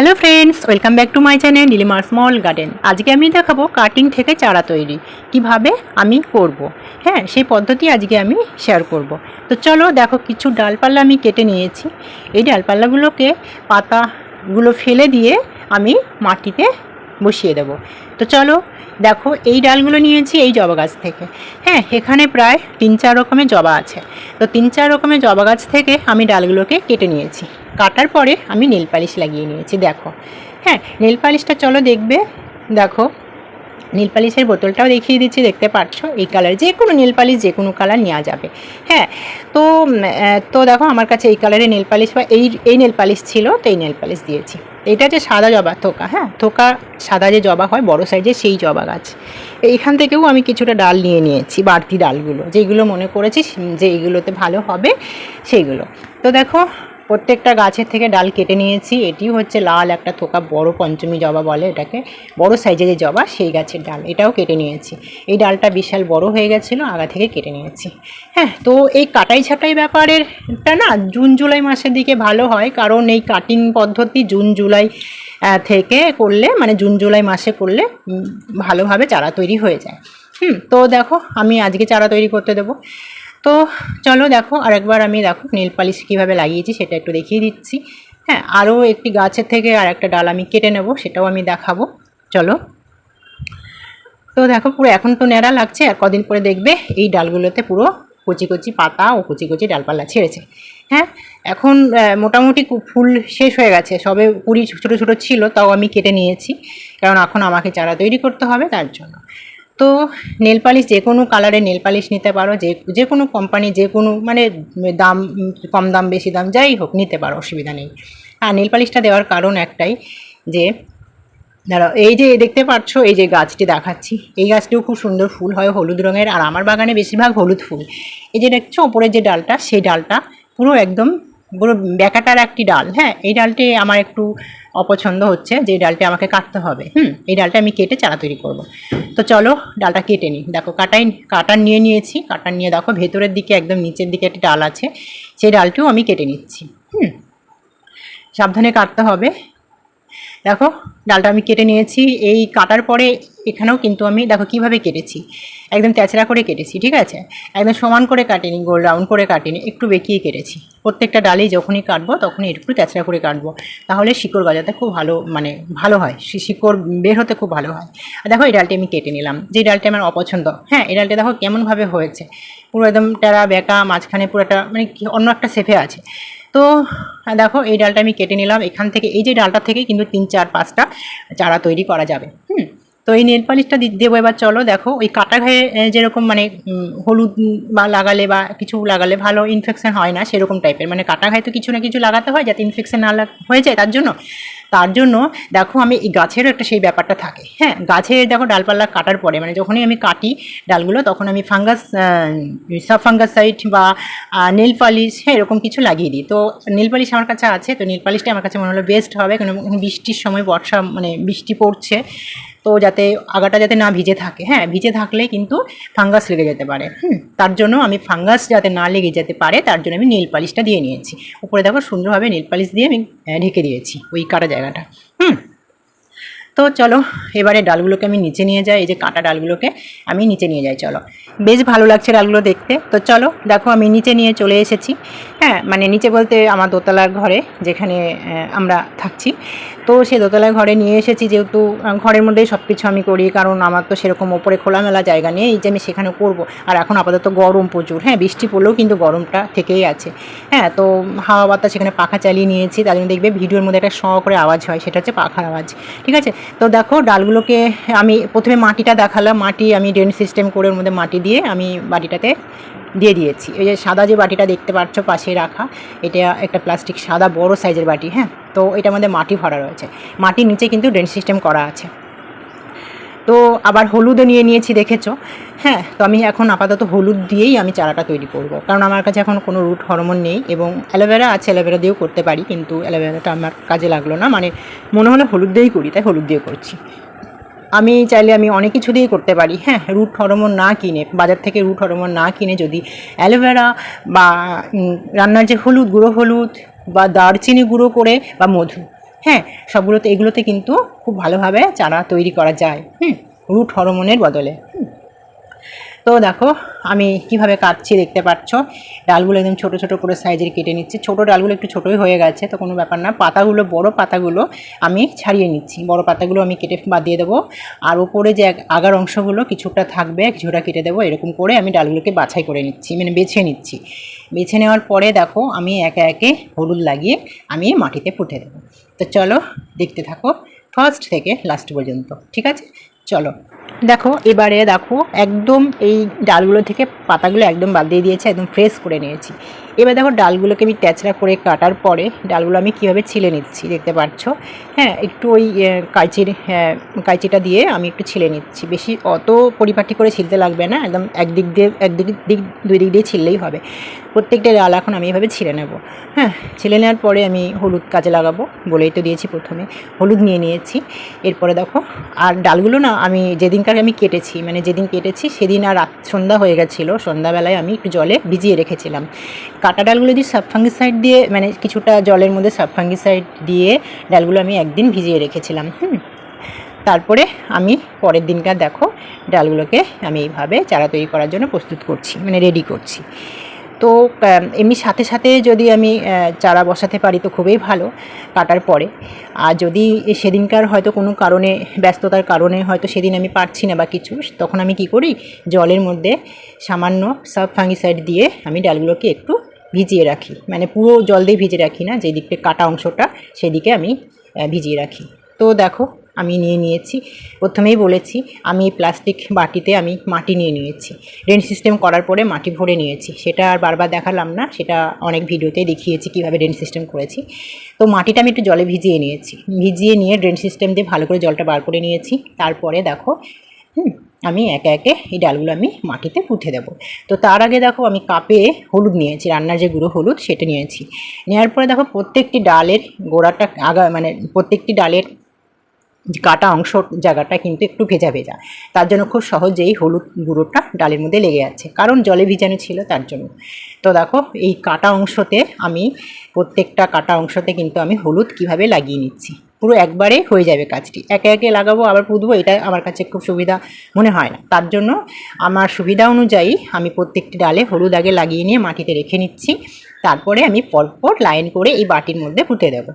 Hello friends welcome back to my channel নীলিমার small garden আজকে আমি দেখাবো কাটিং থেকে চারা তৈরি। কীভাবে আমি করব। হ্যাঁ সেই পদ্ধতি আজকে আমি শেয়ার করব। তো চলো দেখো কিছু ডালপাল্লা আমি কেটে নিয়েছি। এই ডালপাল্লাগুলোকে পাতাগুলো ফেলে দিয়ে আমি মাটিতে বসিয়ে দেবো। তো চলো দেখো এই ডালগুলো নিয়েছি এই জবা গাছ থেকে। হ্যাঁ এখানে প্রায় তিন চার রকমের জবা আছে। তো তিন চার রকমের জবা গাছ থেকে আমি ডালগুলোকে কেটে নিয়েছি। কাটার পরে আমি নেল পালিশ লাগিয়ে নিয়েছি, দেখো। হ্যাঁ নেল পালিশটা চলো দেখবে, দেখো। নীল পালিশের বোতলটাও দেখিয়ে দিচ্ছি, দেখতে পাচ্ছ? এই কালার যে কোনো নীল পালিশ যে কোনো কালার নেওয়া যাবে। হ্যাঁ তো তো দেখো, আমার কাছে এই কালারের নেল পালিশ বা এই এই নেল পালিশ ছিল, তো এই নেল পালিশ দিয়েছি। এটা যে সাদা জবা থোকা হ্যাঁ থোকা সাদা যে জবা হয়, বড় সাইজের সেই জবা গাছ। এইখান থেকেও আমি কিছুটা ডাল নিয়ে নিয়েছি, বাড়তি ডালগুলো। যেগুলো মনে করেছি যে এইগুলোতে ভালো হবে, সেইগুলো। তো দেখো প্রত্যেকটা গাছের থেকে ডাল কেটে নিয়েছি। এটি হচ্ছে লাল একটা থোকা, বড় পঞ্চমী জবা বলে এটাকে। বড় সাইজের যে জবা, সেই গাছের ডাল, এটাও কেটে নিয়েছি। এই ডালটা বিশাল বড় হয়ে গেছিল, আগা থেকে কেটে নিয়েছি। হ্যাঁ তো এই কাটাই ছাটাই ব্যাপারেরটা না, জুন, জুলাই মাসের দিকে ভালো হয়। কারণ এই কাটিং পদ্ধতি জুন, জুলাই থেকে করলে মানে জুন, জুলাই মাসে করলে ভালোভাবে চারা তৈরি হয়ে যায়। হুম, তো দেখো, আমি আজকে চারা তৈরি করতে দেবো। তো চলো দেখো, আরেকবার আমি দেখো নীল পালিশ কীভাবে লাগিয়েছি সেটা একটু দেখিয়ে দিচ্ছি। হ্যাঁ আরও একটি গাছের থেকে আর একটা ডাল আমি কেটে নেব, সেটাও আমি দেখাবো। চলো। তো দেখো, পুরো এখন তো ন্যাড়া লাগছে, আর কদিন পরে দেখবে এই ডালগুলোতে পুরো কচি কচি পাতা ও কচি কচি ডালপালা ছেড়েছে। হ্যাঁ এখন মোটামুটি ফুল শেষ হয়ে গেছে, সবে কুড়ি ছোটো ছোটো ছিল, তাও আমি কেটে নিয়েছি। কারণ এখন আমাকে চারা তৈরি করতে হবে, তার জন্য। তো নেল পালিশ যে কোনো কালারের নেল পালিশ নিতে পারো, যে যে কোনো কোম্পানি যে কোনো মানে দাম, কম দাম, বেশি দাম, যাই হোক, নিতে পারো, অসুবিধা নেই। আর নেল পালিশটা দেওয়ার কারণ একটাই যে দাঁড়াও এই যে দেখতে পাচ্ছ, এই যে গাছটি দেখাচ্ছি, এই গাছটিও খুব সুন্দর ফুল হয়, হলুদ রঙের, আর আমার বাগানে বেশিরভাগ হলুদ ফুল। এই যে দেখছ, ওপরের যে ডালটা, সেই ডালটা পুরো একদম পুরো ব্যাকাটার একটি ডাল হ্যাঁ? এই ডালটি আমার একটু অপছন্দ হচ্ছে, যে ডালটি আমাকে কাটতে হবে, হুম? এই ডালটা আমি কেটে চারা তৈরি করব। তো চলো, ডালটা কেটে নিই। দেখো, কাটাই, কাটার নিয়ে নিয়েছি, কাটার নিয়ে দেখো, ভেতরের দিকে একদম নিচের দিকে একটি ডাল আছে, সেই ডালটিও আমি কেটে নিচ্ছি, হুম? সাবধানে কাটতে হবে দেখো, ডালটা আমি কেটে নিয়েছি। এই কাটার পরে এখানেও কিন্তু আমি দেখো কীভাবে কেটেছি। একদম তেচড়া করে কেটেছি, ঠিক আছে? একদম সমান করে কাটিনি, গোল রাউন্ড করে কাটিনি, একটু বেঁকিয়ে কেটেছি। প্রত্যেকটা ডালেই যখনই কাটবো, তখনই একটু তেচড়া করে কাটবো। তাহলে শিকড় গজাতে খুব ভালো মানে ভালো হয়। শিকড় বের হতে খুব ভালো হয়। আর দেখো, এই ডালটি আমি কেটে নিলাম। যে ডালটি আমার অপছন্দ হ্যাঁ এই ডালটা দেখো কেমনভাবে হয়েছে। পুরো একদম টেরা, বেঁকা, মাঝখানে পুরো একটা মানে অন্য একটা শেপে আছে। তো হ্যাঁ, দেখো এই ডালটা আমি কেটে নিলাম। এখান থেকে এই যে ডালটা থেকে কিন্তু তিন চার পাঁচটা চারা তৈরি করা যাবে। হুম? তো এই নেল পালিশটা দেবো এবার চলো, দেখো, ওই কাটা ঘায়ে যেরকম মানে হলুদ বা লাগালে বা কিছু লাগালে ভালো ইনফেকশন হয় না, সেরকম টাইপের মানে কাটা ঘায়ে তো কিছু না কিছু লাগাতে হয়, যাতে ইনফেকশন না হয়ে যায়, তার জন্য। তার জন্য, দেখো, আমি এই গাছেরও একটা সেই ব্যাপারটা থাকে হ্যাঁ? গাছে, দেখো ডালপাল্লা কাটার পরে মানে যখনই আমি কাটি ডালগুলো, তখন আমি ফাঙ্গাস সাব ফাঙ্গাসাইড বা নেল পালিশ হ্যাঁ এরকম কিছু লাগিয়ে দিই। তো নেল পালিশ আমার কাছে আছে, তো নেল পালিশটা আমার কাছে মনে হলো বেস্ট হবে কারণ বৃষ্টির সময় বর্ষা মানে বৃষ্টি পড়ছে। তো যাতে আগাটা যাতে না ভিজে থাকে হ্যাঁ ভিজে থাকলে কিন্তু ফাঙ্গাস লেগে যেতে পারে। হুম, তার জন্য আমি ফাঙ্গাস যাতে না লেগে যেতে পারে, তার জন্য আমি নীল পালিশটা দিয়ে নিয়েছি। উপরে দেখো সুন্দরভাবে নীল পালিশ দিয়ে আমি ঢেকে দিয়েছি ওই কাটা জায়গাটা। তো চলো, এবারে ডালগুলোকে আমি নিচে নিয়ে যাই, এই যে কাঁটা ডালগুলোকে আমি নিচে নিয়ে যাই, চলো। বেশ ভালো লাগছে ডালগুলো দেখতে। তো চলো, দেখো আমি নিচে নিয়ে চলে এসেছি। হ্যাঁ মানে নিচে বলতে আমার দোতলার ঘরে যেখানে আমরা থাকছি। তো সেই দোতলার ঘরে নিয়ে এসেছি যেহেতু ঘরের মধ্যেই সব কিছু আমি করি, কারণ আমার তো সেরকম ওপরে খোলামেলা জায়গা নেই যে আমি সেখানে করব। আর এখন আপাতত গরম প্রচুর। হ্যাঁ বৃষ্টি পড়লেও কিন্তু গরমটা থেকেই আছে। হ্যাঁ তো হাওয়া বাতাস সেখানে পাখা চালিয়ে নিয়েছি, তার জন্য দেখবে ভিডিওর মধ্যে একটা শ করে আওয়াজ হয়, সেটা হচ্ছে পাখার আওয়াজ। ঠিক আছে? তো দেখো, ডালগুলোকে আমি প্রথমে মাটিটা দেখালাম। মাটি আমি ড্রেন সিস্টেম করে ওর মধ্যে মাটি দিয়ে আমি বাটিটাতে দিয়ে দিয়েছি। এই যে সাদা যে বাটিটা দেখতে পাচ্ছ পাশে রাখা, এটা একটা প্লাস্টিক সাদা বড় সাইজের বাটি হ্যাঁ? তো এটার মধ্যে মাটি ভরা রয়েছে। মাটির নিচে কিন্তু ড্রেন সিস্টেম করা আছে। তো আবার হলুদও নিয়ে নিয়েছি, দেখেছ? হ্যাঁ তো আমি এখন আপাতত হলুদ দিয়েই আমি চারাটা তৈরি করব। কারণ আমার কাছে এখন কোনো রুট হরমোন নেই এবং অ্যালোভেরা আছে, অ্যালোভেরা দিয়েও করতে পারি, কিন্তু অ্যালোভেরাটা আমার কাজে লাগল না। মানে মনে হলো হলুদ দিয়েই করি, তাই হলুদ দিয়ে করছি। আমি চাইলে আমি অনেক কিছু দিয়েই করতে পারি। হ্যাঁ রুট হরমোন না কিনে, বাজার থেকে রুট হরমোন না কিনে যদি অ্যালোভেরা বা রান্নার যে হলুদ, গুঁড়ো হলুদ বা দারচিনি গুঁড়ো করে বা মধু হ্যাঁ সবগুলোতে, এগুলোতে কিন্তু খুব ভালোভাবে চারা তৈরি করা যায়। হুম, রুট হরমোনের বদলে। হুম। তো দেখো, আমি কীভাবে কাটছি দেখতে পাচ্ছ। ডালগুলো একদম ছোট ছোট করে সাইজের কেটে নিচ্ছি। ছোট ডালগুলো একটু ছোটোই হয়ে গেছে, তো কোনো ব্যাপার না। পাতাগুলো, বড় পাতাগুলো আমি ছাড়িয়ে নিচ্ছি। বড় পাতাগুলো আমি কেটে বাদ দিয়ে দেবো। আর ওপরে যে আগার অংশগুলো কিছুটা থাকবে, কিছুটা কেটে দেবো, এরকম করে আমি ডালগুলোকে বাছাই করে নিচ্ছি মানে বেছে নিচ্ছি। বেছে নেওয়ার পরে দেখো, আমি একে একে হলুদ লাগিয়ে আমি মাটিতে পুঁতে দেবো। তো চলো দেখতে থাকো, ফার্স্ট থেকে লাস্ট পর্যন্ত, ঠিক আছে? চলো। দেখো, এবারে দেখো, একদম এই ডালগুলো থেকে পাতাগুলো একদম বাদ দিয়ে দিয়েছে, একদম ফ্রেশ করে নিয়েছি। এবার দেখো, ডালগুলোকে আমি ট্যাচড়া করে কাটার পরে ডালগুলো আমি কীভাবে ছিলে নিচ্ছি, দেখতে পাচ্ছ? হ্যাঁ একটু ওই কাঁচির কাঁচিটা দিয়ে আমি একটু ছিলে নিচ্ছি। বেশি অত পরিপাটি করে ছিলতে লাগবে না, একদম একদিক দিয়ে, একদিক দিক, দুই দিক দিয়ে ছিললেই হবে। প্রত্যেকটা ডাল এখন আমি এভাবে ছিলে নেব। হ্যাঁ ছিলে নেওয়ার পরে আমি হলুদ কাজে লাগাবো বলেই তো দিয়েছি প্রথমে। হলুদ নিয়ে নিয়েছি। এরপরে দেখো, আর ডালগুলো না, আমি যেদিনকার আমি কেটেছি মানে যেদিন কেটেছি সেদিন আর সন্ধ্যা হয়ে গেছিল। সন্ধ্যাবেলায় আমি একটু জলে ভিজিয়ে রেখেছিলাম। কাটা ডালগুলো যদি সাবফাঙ্গিসাইড দিয়ে মানে কিছুটা জলের মধ্যে সাবফাঙ্গিসাইড দিয়ে ডালগুলো আমি একদিন ভিজিয়ে রেখেছিলাম, হুম। তারপরে আমি পরের দিনকার দেখো, ডালগুলোকে আমি এইভাবে চারা তৈরি করার জন্য প্রস্তুত করছি মানে রেডি করছি। তো এমনি সাথে সাথে যদি আমি চারা বসাতে পারি তো খুবই ভালো, কাটার পরে। আর যদি সেদিনকার হয়তো কোনো কারণে, ব্যস্ততার কারণে হয়তো সেদিন আমি পারছি না বা কিছু, তখন আমি কি করি? জলের মধ্যে সামান্য সাব ফাঙ্গিসাইড দিয়ে আমি ডালগুলোকে একটু ভিজিয়ে রাখি। মানে পুরো জল দিয়ে ভিজিয়ে রাখি না যেদিকে কাটা অংশটা, সেদিকে আমি ভিজিয়ে রাখি। তো দেখো আমি নিয়ে নিয়েছি। প্রথমেই বলেছি, আমি প্লাস্টিক বাটিতে আমি মাটি নিয়ে নিয়েছি। ড্রেন সিস্টেম করার পরে মাটি ভরে নিয়েছি। সেটা আর বারবার দেখালাম না, সেটা অনেক ভিডিওতে দেখিয়েছি কীভাবে ড্রেন সিস্টেম করেছি। তো মাটিটা আমি একটু জলে ভিজিয়ে নিয়েছি। ভিজিয়ে নিয়ে ড্রেন সিস্টেম দিয়ে ভালো করে জলটা বার করে নিয়েছি। তারপরে দেখো আমি একে একে এই ডালগুলো আমি মাটিতে পুঁতে দেবো। তো তার আগে দেখো, আমি কাপে হলুদ নিয়েছি, রান্নার যে গুঁড়ো হলুদ সেটা নিয়েছি। নেওয়ার পরে দেখো, প্রত্যেকটি ডালের গোড়াটা আগা মানে প্রত্যেকটি ডালের কাটা অংশ জায়গাটা কিন্তু একটু ভেজা ভেজা। তার জন্য খুব সহজেই হলুদ গুঁড়োটা ডালের মধ্যে লেগে যাচ্ছে কারণ জলে ভিজানো ছিল তার জন্য। তো দেখো, এই কাটা অংশতে আমি প্রত্যেকটা কাটা অংশতে কিন্তু আমি হলুদ কীভাবে লাগিয়ে নিচ্ছি? পুরো একবারে হয়ে যাবে কাজটি। একে একে লাগাবো, আবার পুঁতবো, এটা আমার কাছে খুব সুবিধা মনে হয় না। তার জন্য আমার সুবিধা অনুযায়ী আমি প্রত্যেকটি ডালে হলুদ আগে লাগিয়ে নিয়ে মাটিতে রেখে নিচ্ছি। তারপরে আমি পরপর লাইন করে এই বাটির মধ্যে পুঁতে দেব।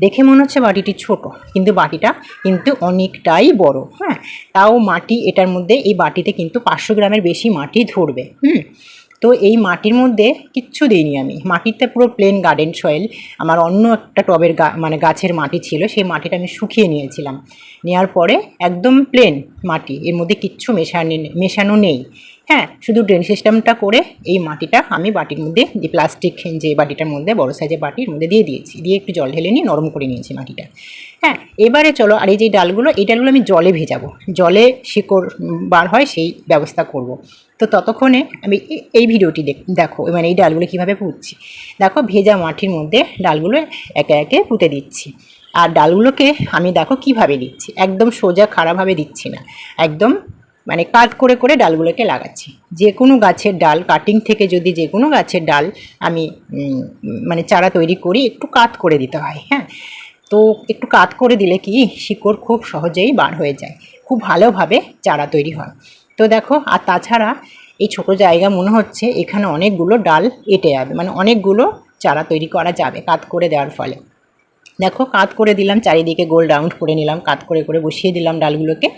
দেখে মনে হচ্ছে বাটিটি ছোট, কিন্তু বাটিটা কিন্তু অনেকটাই বড় হ্যাঁ? তাও মাটি এটার মধ্যে এই বাটিতে কিন্তু পাঁচশো গ্রামের বেশি মাটি ধরবে, হুম? তো এই মাটির মধ্যে কিচ্ছু দিইনি আমি। মাটিতে পুরো প্লেন গার্ডেন সয়েল আমার অন্য একটা টবের গা মানে গাছের মাটি ছিল, সেই মাটিটা আমি শুকিয়ে নিয়েছিলাম। নেওয়ার পরে একদম প্লেন মাটি, এর মধ্যে কিচ্ছু মেশানো মেশানো নেই। হ্যাঁ শুধু ড্রেন সিস্টেমটা করে এই মাটিটা আমি বাটির মধ্যে যে প্লাস্টিক যে বাটিটার মধ্যে, বড় সাইজের বাটির মধ্যে দিয়ে দিয়েছি। দিয়ে একটু জল ঢেলে নিয়ে নরম করে নিয়েছি মাটিটা। হ্যাঁ এবারে চলো, আর এই যে ডালগুলো, এই ডালগুলো আমি জলে ভেজাবো। জলে শিকড় বার হয়, সেই ব্যবস্থা করব। তো ততক্ষণে আমি এই ভিডিওটি দেখ- মানে এই ডালগুলো কীভাবে পুঁতছি। দেখো, ভেজা মাটির মধ্যে ডালগুলো একে একে পুঁতে দিচ্ছি। আর ডালগুলোকে আমি দেখো কীভাবে দিচ্ছি? একদম সোজা খারাপভাবে দিচ্ছি না। একদম মানে কাট করে করে ডালগুলোকে লাগাচ্ছি। যে কোনো গাছের ডাল কাটিং থেকে যদি যে কোনো গাছের ডাল আমি মানে চারা তৈরি করি, একটু কাট করে দিতে হয় হ্যাঁ? তো একটু কাত করে দিলে কি? শিকড় খুব সহজেই বার হয়ে যায়। খুব ভালোভাবে চারা তৈরি হয়। তো দেখো, আর তাছাড়া এই ছোট জায়গা মনে হচ্ছে এখানে অনেকগুলো ডাল এঁটে যাবে মানে অনেকগুলো চারা তৈরি করা যাবে কাত করে দেওয়ার ফলে। দেখো, কাত করে দিলাম, চারিদিকে গোল রাউন্ড করে নিলাম, কাত করে করে বসিয়ে দিলাম ডালগুলোকে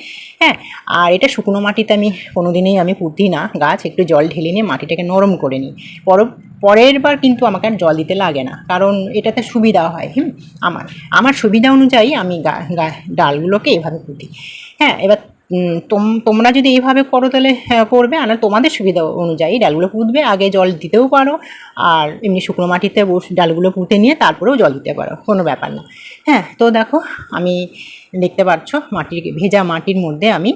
হ্যাঁ? আর এটা শুকনো মাটিতে আমি কোনো দিনেই আমি পুঁতি না, গাছ একটু জল ঢেলে নিয়ে মাটিটাকে নরম করে নিই। পর, পরের বার কিন্তু আমাকে আর জল দিতে লাগে না, কারণ এটাতে সুবিধা হয়, হুম? আমার আমার সুবিধা অনুযায়ী আমি গা, ডালগুলোকে এভাবে পুঁতি। হ্যাঁ এবার তোমরা যদি এইভাবে করো তাহলে হ্যাঁ, করবে। আর তোমাদের সুবিধা অনুযায়ী ডালগুলো পুঁতবে আগে জল দিতেও পারো। আর এমনি শুকনো মাটিতে বস ডালগুলো পুঁতে নিয়ে তারপরেও জল দিতে পারো। কোনো ব্যাপার না। হ্যাঁ তো দেখো আমি দেখতে পাচ্ছ মাটির ভেজা মাটির মধ্যে আমি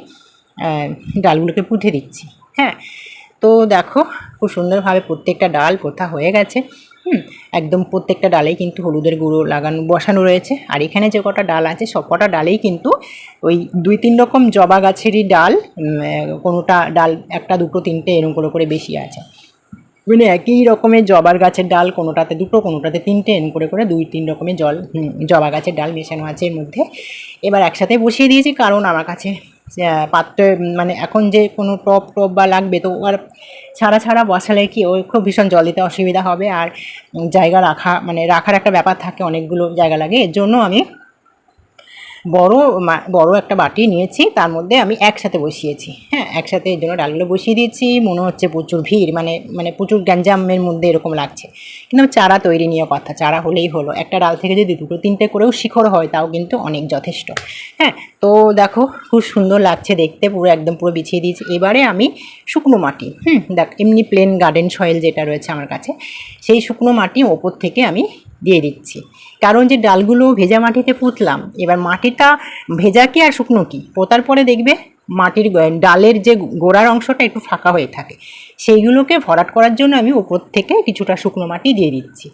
ডালগুলোকে পুঁতে দিচ্ছি। হ্যাঁ তো দেখো খুব সুন্দরভাবে প্রত্যেকটা ডাল পোথা হয়ে গেছে। একদম প্রত্যেকটা ডালেই কিন্তু হলুদের গুঁড়ো লাগানো, বসানো রয়েছে। আর এখানে যে কটা ডাল আছে, সব কটা ডালেই কিন্তু ওই দুই তিন রকম জবা গাছেরই ডাল কোনোটা ডাল একটা, দুটো, তিনটে এরকম করে করে বেশি আছে। মানে একই রকমের জবার গাছের ডাল, কোনোটাতে দুটো, কোনোটাতে তিনটে এন করে করে দুই তিন রকমের জল জবা গাছের ডাল মেশানো আছে এর মধ্যে। এবার একসাথে বসিয়ে দিয়েছি, কারণ আমার কাছে পাত্রে মানে এখন যে কোনো টপ টপ বা লাগবে, তো আর ছাড়া ছাড়া বসালে কি ওই খুব ভীষণ জল দিতে অসুবিধা হবে। আর জায়গা রাখা মানে রাখার একটা ব্যাপার থাকে, অনেকগুলো জায়গা লাগে। এর জন্য আমি বড় বড় একটা বাটি নিয়েছি, তার মধ্যে আমি একসাথে বসিয়েছি। হ্যাঁ একসাথে এর জন্য ডালগুলো বসিয়ে দিয়েছি, মনে হচ্ছে প্রচুর ভিড় মানে মানে প্রচুর গ্যাঞ্জামের মধ্যে এরকম লাগছে। কিন্তু চারা তৈরি নিয়ে কথা, চারা হলেই হলো। একটা ডাল থেকে যদি দুটো তিনটে করেও শিখর হয়, তাও কিন্তু অনেক যথেষ্ট। হ্যাঁ তো দেখো, খুব সুন্দর লাগছে দেখতে, পুরো একদম পুরো বিছিয়ে দিয়েছি। এবারে আমি শুকনো মাটি, হুম, দেখ, এমনি প্লেন গার্ডেন সয়েল যেটা রয়েছে আমার কাছে, সেই শুকনো মাটি ওপর থেকে আমি দিয়ে দিচ্ছি। কারণ যে ডালগুলো ভেজা মাটিতে পুঁতলাম, এবার মাটিটা ভেজা কি আর শুকনো কি? পোতার পরে দেখবে মাটির ডালের যে গোড়ার অংশটা একটু ফাঁকা হয়ে থাকে। সেইগুলোকে ভরাট করার জন্য আমি উপর থেকে কিছুটা শুকনো মাটি দিয়ে দিচ্ছি।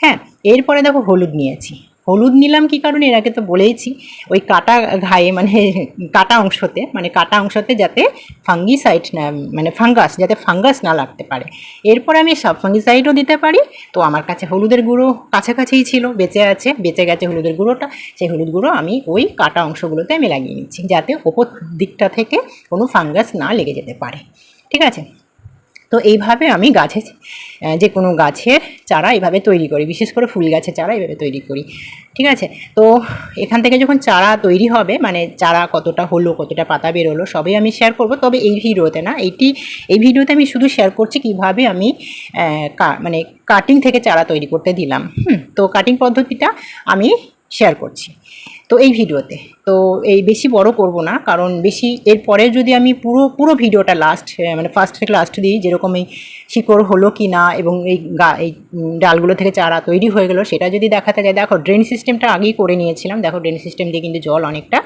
হ্যাঁ এরপরে দেখো হলুদ নিয়েছি। হলুদ নিলাম কি কারণে? এর আগে তো বলেইছি, ওই কাটা ঘায়ে মানে কাটা অংশতে মানে কাটা অংশতে যাতে ফাঙ্গিসাইড না মানে ফাঙ্গাস, যাতে ফাঙ্গাস না লাগতে পারে। এরপর আমি সব ফাঙ্গিসাইডও দিতে পারি। তো আমার কাছে হলুদের গুঁড়ো কাছাকাছিই ছিল, বেঁচে আছে, বেঁচে গেছে হলুদের গুঁড়োটা। সেই হলুদ গুঁড়ো আমি ওই কাটা অংশগুলোতে আমি লাগিয়ে নিচ্ছি, যাতে ওপর দিকটা থেকে কোনো ফাঙ্গাস না লেগে যেতে পারে। ঠিক আছে? তো এইভাবে আমি গাছে যে কোনো গাছের চারা এইভাবে তৈরি করি, বিশেষ করে ফুল গাছের চারা এইভাবে তৈরি করি, ঠিক আছে? তো এখান থেকে যখন চারা তৈরি হবে মানে চারা কতটা হলো, কতটা পাতা বেরোলো, সবই আমি শেয়ার করব। তবে এই ভিডিওতে না, এইটি, এই ভিডিওতে আমি শুধু শেয়ার করছি কীভাবে আমি মানে কাটিং থেকে চারা তৈরি করতে দিলাম। হুম, তো কাটিং পদ্ধতিটা আমি শেয়ার করছি। তো এই ভিডিওতে। তো এই বেশি বড় করব না, কারণ বেশি এরপরে যদি আমি পুরো পুরো ভিডিওটা লাস্ট মানে ফার্স্ট থেকে লাস্ট দিই, যেরকম এই শিকড় হলো কি না এবং এই গা, এই ডালগুলো থেকে চারা তৈরি হয়ে গেলো, সেটা যদি দেখাতে যায় দেখো ড্রেন সিস্টেমটা আগেই করে নিয়েছিলাম, দেখো ড্রেন সিস্টেম দিয়ে কিন্তু জল অনেকটা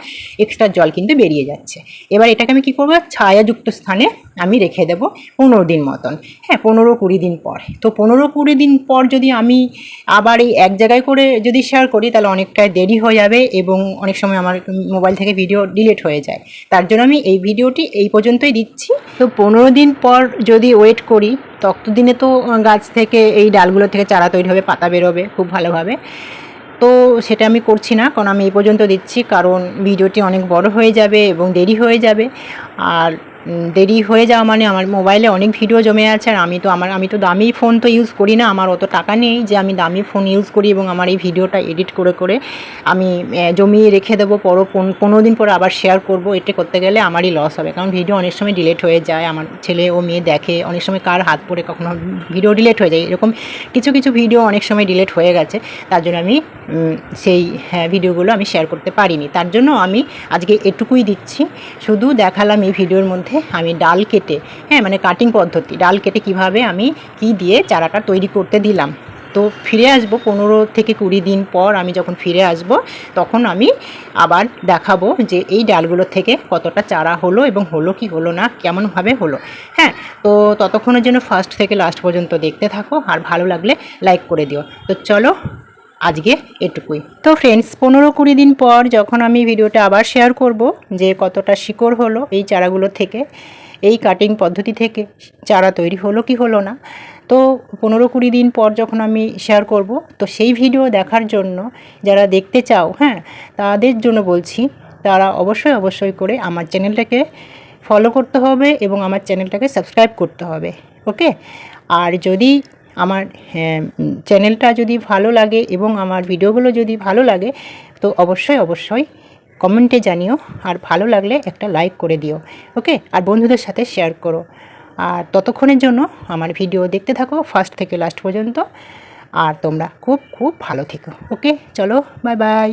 এক্সট্রা জল কিন্তু বেরিয়ে যাচ্ছে। এবার এটাকে আমি কী করব, ছায়াযুক্ত স্থানে আমি রেখে দেবো পনেরো দিন মতন। হ্যাঁ পনেরো কুড়ি দিন পর। তো পনেরো কুড়ি দিন পর যদি আমি আবার এই এক জায়গায় করে যদি শেয়ার করি, তাহলে অনেকটাই দেরি হয়ে যাবে এবং অনেক সময় আমার মোবাইল থেকে ভিডিও ডিলিট হয়ে যায়। তার জন্য আমি এই ভিডিওটি এই পর্যন্তই দিচ্ছি। তো পনেরো দিন পর যদি ওয়েট করি, ততদিনে তো গাছ থেকে এই ডালগুলো থেকে চারা তৈরি হবে, পাতা বেরোবে খুব ভালোভাবে। তো সেটা আমি করছি না, কারণ আমি এই পর্যন্ত দিচ্ছি, কারণ ভিডিওটি অনেক বড় হয়ে যাবে এবং দেরি হয়ে যাবে। আর দেরি হয়ে যাওয়া মানে আমার মোবাইলে অনেক ভিডিও জমে আছে আর আমি তো আমার আমি তো দামি ফোন তো ইউজ করি না আমার অত টাকা নেই যে আমি দামি ফোন ইউজ করি এবং আমার এই ভিডিওটা এডিট করে করে আমি জমিয়ে রেখে দেবো পরও পন- পনেরো দিন পরে আবার শেয়ার করব এটা করতে গেলে আমারই লস হবে। কারণ ভিডিও অনেক সময় ডিলেট হয়ে যায় আমার ছেলে ও মেয়ে দেখে অনেক সময় কার হাত পড়ে কখনো ভিডিও ডিলেট হয়ে যায় এরকম কিছু কিছু ভিডিও অনেক সময় ডিলেট হয়ে গেছে তার জন্য আমি সেই হ্যাঁ, ভিডিওগুলো আমি শেয়ার করতে পারিনি। তার জন্য আমি আজকে এটুকুই দিচ্ছি শুধু দেখালাম এই ভিডিওর মধ্যে আমি ডাল কেটে হ্যাঁ মানে কাটিং পদ্ধতি, ডাল কেটে কীভাবে আমি কি দিয়ে চারাটা তৈরি করতে দিলাম। তো ফিরে আসব পনেরো থেকে কুড়ি দিন পর আমি যখন ফিরে আসব, তখন আমি আবার দেখাবো যে এই ডালগুলো থেকে কতটা চারা হলো এবং হলো কি হলো না, কেমনভাবে হলো। হ্যাঁ তো ততক্ষণের জন্য ফার্স্ট থেকে লাস্ট পর্যন্ত দেখতে থাকো, আর ভালো লাগলে লাইক করে দিও। তো চলো আজকে এটুকুই। তো ফ্রেন্ডস পনেরো কুড়ি দিন পর যখন আমি ভিডিওটা আবার শেয়ার করব, যে কতটা শিকড় হলো এই চারাগুলো থেকে, এই কাটিং পদ্ধতি থেকে, চারা তৈরি হলো কি হলো না, তো পনেরো কুড়ি দিন পর যখন আমি শেয়ার করব, তো সেই ভিডিও দেখার জন্য যারা দেখতে চাও হ্যাঁ তাদের জন্য বলছি, তারা অবশ্যই অবশ্যই করে আমার চ্যানেলটাকে ফলো করতে হবে এবং আমার চ্যানেলটাকে সাবস্ক্রাইব করতে হবে ওকে আর যদি আমার চ্যানেলটা যদি ভালো লাগে এবং আমার ভিডিওগুলো যদি ভালো লাগে, তো অবশ্যই অবশ্যই কমেন্টে জানিও। আর ভালো লাগলে একটা লাইক করে দিও। ওকে আর বন্ধুদের সাথে শেয়ার করো। আর ততক্ষণের জন্য আমার ভিডিও দেখতে থাকো ফার্স্ট থেকে লাস্ট পর্যন্ত। আর তোমরা খুব খুব ভালো থেকো। ওকে চলো বাই বাই